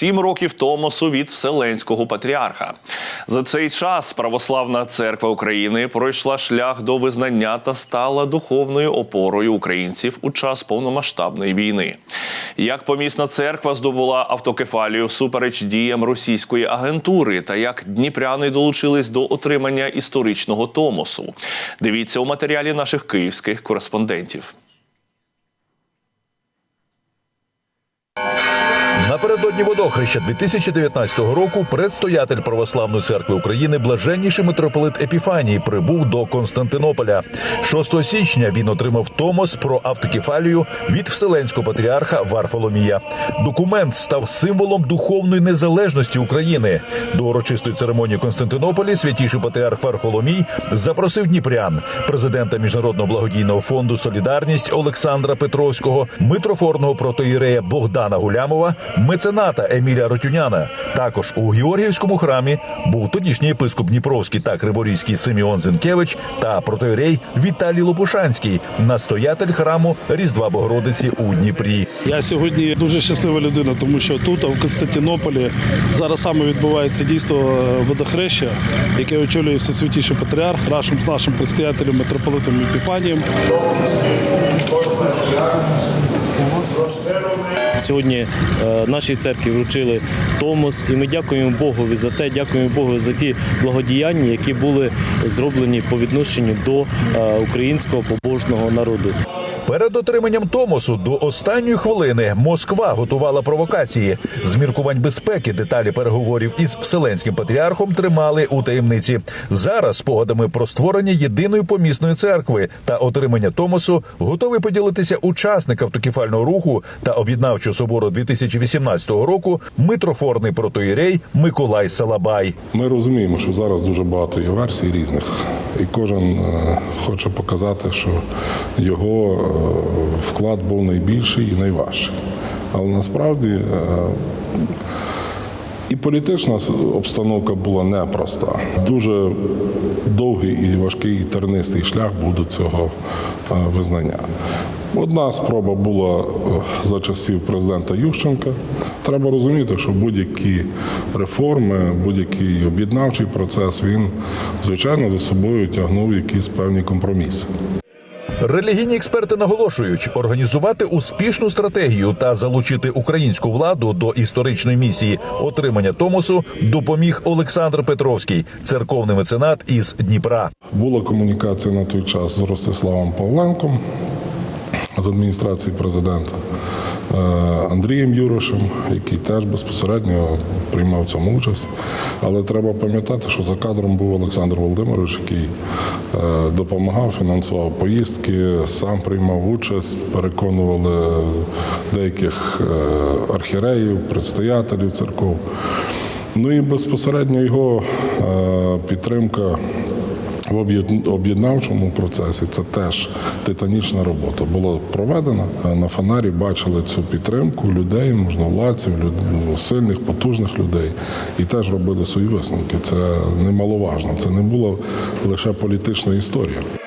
сім років Томосу від Вселенського патріарха. За цей час православна церква України пройшла шлях до визнання та стала духовною опорою українців у час повномасштабної війни. Як помісна церква здобула автокефалію всупереч діям російської агентури, та як дніпряни долучились до отримання історичного Томосу. Дивіться у матеріалі наших київських кореспондентів. Напередодні водохреща 2019 року предстоятель Православної церкви України блаженніший митрополит Епіфаній прибув до Константинополя. 6 січня він отримав Томос про автокефалію від Вселенського патріарха Варфоломія. Документ став символом духовної незалежності України. До урочистої церемонії Константинополі святіший патріарх Варфоломій запросив Дніпрян, президента міжнародного благодійного фонду Солідарність Олександра Петровського, митрофорного протоїрея Богдана Гулямова, мецената Еміля Ротюняна. Також у Георгіївському храмі був тодішній єпископ Дніпровський та Криворізький Симеон Зінкевич та протоїрей Віталій Лопушанський, настоятель храму Різдва Богородиці у Дніпрі. Я сьогодні дуже щаслива людина, тому що тут, в Константинополі, зараз саме відбувається дійство водохреща, яке очолює всесвятіший патріарх разом з нашим предстоятелем митрополитом Епіфанієм. Сьогодні е, нашій церкві вручили Томос, і ми дякуємо Богові за те, дякуємо Богу за ті благодіяння, які були зроблені по відношенню до е, українського побожного народу. Перед отриманням Томосу до останньої хвилини Москва готувала провокації. З міркувань безпеки деталі переговорів із вселенським патріархом тримали у таємниці. Зараз спогадами про створення єдиної помісної церкви та отримання Томосу готовий поділитися учасник автокефального руху та об'єднавчого собору 2018 року митрофорний протоїрей Миколай Салабай. Ми розуміємо, що зараз дуже багато є версій різних, і кожен е, хоче показати, що його е, вклад був найбільший і найважчий. Але насправді е, і політична обстановка була непроста. Дуже довгий і важкий і тернистий шлях був до цього е, визнання. Одна спроба була е, за часів президента Ющенка. Треба розуміти, що будь-які реформи, будь-який об'єднавчий процес він звичайно за собою тягнув якісь певні компроміси. Релігійні експерти наголошують, організувати успішну стратегію та залучити українську владу до історичної місії отримання Томосу допоміг Олександр Петровський, церковний меценат із Дніпра. Була комунікація на той час з Ростиславом Павленком з адміністрації президента, е, Андрієм Юрошем, який теж безпосередньо приймав цьому участь. Але треба пам'ятати, що за кадром був Олександр Володимирович, який е, допомагав, фінансував поїздки, сам приймав участь, переконували деяких е, архіреїв, предстоятелів церков. Ну і безпосередньо його підтримка в об'єд- об'єднавчому процесі це теж титанічна робота була проведена. На фонарі бачили цю підтримку людей, можновладців, люд- сильних, потужних людей, і теж робили свої висновки. Це немаловажно. Це не була лише політична історія.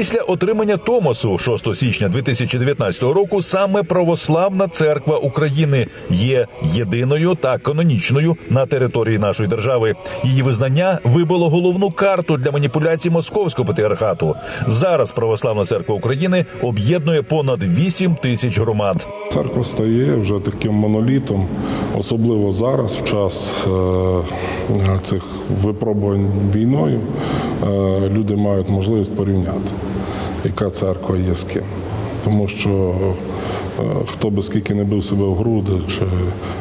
Після отримання Томосу 6 січня 2019 року саме Православна церква України є єдиною та канонічною на території нашої держави. Її визнання вибило головну карту для маніпуляцій московського патріархату. Зараз Православна церква України об'єднує понад 8 тисяч громад. Церква стає вже таким монолітом, особливо зараз, в час е, цих випробувань війною, е, люди мають можливість порівняти, яка церква є з ким. Тому що е, хто би скільки не бив себе в груди, чи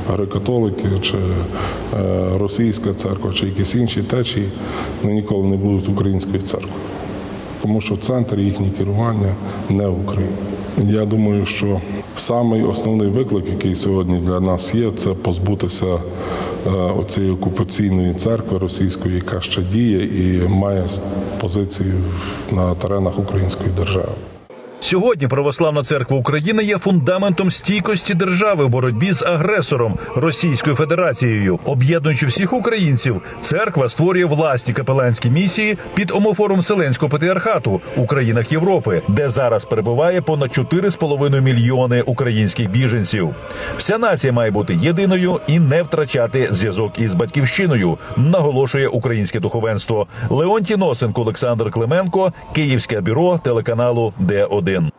греко-католики, чи е, російська церква, чи якісь інші течії, вони ніколи не будуть українською церквою тому що центр їхнє керування не в Україні. Я думаю, що самий основний виклик, який сьогодні для нас є, це позбутися е, оцієї окупаційної церкви російської, яка ще діє і має позицію на теренах української держави. Сьогодні православна церква України є фундаментом стійкості держави в боротьбі з агресором Російською Федерацією. Об'єднуючи всіх українців, церква створює власні капеланські місії під омофором Вселенського патріархату у країнах Європи, де зараз перебуває понад 4,5 мільйони українських біженців. Вся нація має бути єдиною і не втрачати зв'язок із батьківщиною, наголошує українське духовенство. Леонтій Носенко, Олександр Клименко, Київське бюро телеканалу Д1. один